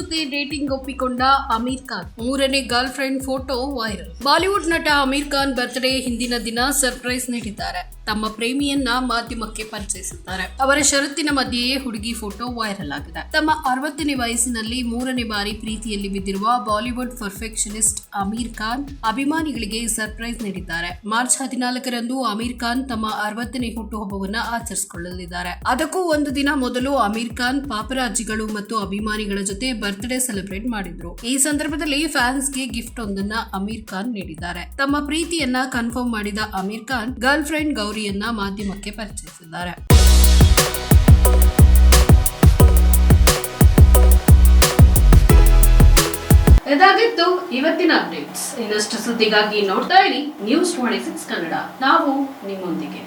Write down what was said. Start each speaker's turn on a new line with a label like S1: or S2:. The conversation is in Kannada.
S1: ಜೊತೆ ಡೇಟಿಂಗ್ ಒಪ್ಪಿಕೊಂಡ ಅಮೀರ್ ಖಾನ್. ಮೂರನೇ girlfriend photo viral. Bollywood ನಟ ಅಮೀರ್ ಖಾನ್ ಬರ್ತ್ಡೇ ಹಿಂದಿನ ದಿನ ಸರ್ಪ್ರೈಸ್ ನೀಡಿದ್ದಾರೆ. ತಮ್ಮ ಪ್ರೇಮಿಯನ್ನ ಮಾಧ್ಯಮಕ್ಕೆ ಪರಿಚಯಿಸುತ್ತಾರೆ. ಅವರ ಷರತ್ತಿನ ಮಧ್ಯೆಯೇ ಹುಡುಗಿ ಫೋಟೋ ವೈರಲ್ ಆಗಿದೆ. ತಮ್ಮ ಅರವತ್ತನೇ ವಯಸ್ಸಿನಲ್ಲಿ ಮೂರನೇ ಬಾರಿ ಪ್ರೀತಿಯಲ್ಲಿ ಬಿದ್ದಿರುವ ಬಾಲಿವುಡ್ ಪರ್ಫೆಕ್ಷನಿಸ್ಟ್ ಅಮೀರ್ ಖಾನ್ ಅಭಿಮಾನಿಗಳಿಗೆ ಸರ್ಪ್ರೈಸ್ ನೀಡಿದ್ದಾರೆ. ಮಾರ್ಚ್ ಹದಿನಾಲ್ಕರಂದು ಅಮೀರ್ ಖಾನ್ ತಮ್ಮ ಅರವತ್ತನೇ ಹುಟ್ಟುಹಬ್ಬವನ್ನ ಆಚರಿಸಿಕೊಳ್ಳಲಿದ್ದಾರೆ. ಅದಕ್ಕೂ ಒಂದು ದಿನ ಮೊದಲು ಅಮೀರ್ ಖಾನ್ ಪಾಪರಾಜಿಗಳು ಮತ್ತು ಅಭಿಮಾನಿಗಳ ಜೊತೆ ಬರ್ತ್ಡೇ ಸೆಲೆಬ್ರೇಟ್ ಮಾಡಿದ್ರು. ಈ ಸಂದರ್ಭದಲ್ಲಿ ಫ್ಯಾನ್ಸ್ಗೆ ಗಿಫ್ಟ್ ಒಂದನ್ನ ಅಮೀರ್ ಖಾನ್ ನೀಡಿದ್ದಾರೆ. ತಮ್ಮ ಪ್ರೀತಿಯನ್ನ ಕನ್ಫರ್ಮ್ ಮಾಡಿದ ಅಮೀರ್ ಖಾನ್ ಗರ್ಲ್ ಫ್ರೆಂಡ್ ಗೌರಿಯನ್ನ ಮಾಧ್ಯಮಕ್ಕೆ ಪರಿಚಯಿಸಿದ್ದಾರೆ. ಇದಾಗಿತ್ತು ಇವತ್ತಿನ ಅಪ್ಡೇಟ್ಸ್ ಇನ್ನಷ್ಟು ಸುದ್ದಿಗಾಗಿ ನೋಡ್ತಾ ಇರಿ ನ್ಯೂಸ್ ಟ್ವೆಂಟಿ ಸಿಕ್ಸ್ ಕನ್ನಡ ನಾವು ನಿಮ್ಮೊಂದಿಗೆ.